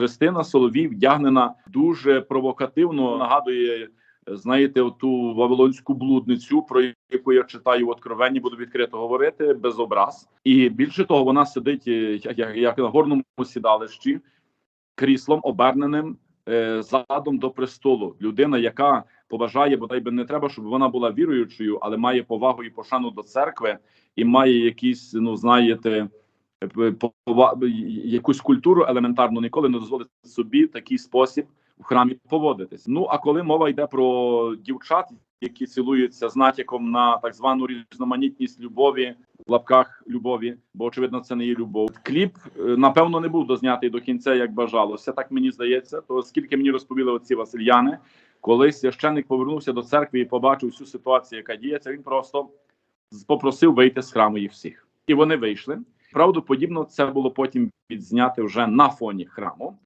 Христина Соловій вдягнена дуже провокативно. Нагадує, знаєте, оту вавилонську блудницю, про яку я читаю в Откровенні, буду відкрито говорити без образ. І більше того, вона сидить е, як, як, на горному сідалищі, кріслом оберненим е, задом до престолу. Людина, яка побажає, бодай би не треба, щоб вона була віруючою, але має повагу і пошану до церкви, і має якісь, ну знаєте, якусь культуру елементарну, ніколи не дозволить собі в такий спосіб в храмі поводитись. Ну а коли мова йде про дівчат, які цілуються з натяком на так звану різноманітність любові в лапках любові, бо очевидно це не є любов. Кліп е, напевно не був дознятий до кінця, як бажалося. Так мені здається. То скільки мені розповіли оці Васильяни, коли священник повернувся до церкви і побачив всю ситуацію, яка діється, він просто попросив вийти з храму їх всіх, і вони вийшли. Правдоподібно, це було потім відзняти вже на фоні храму.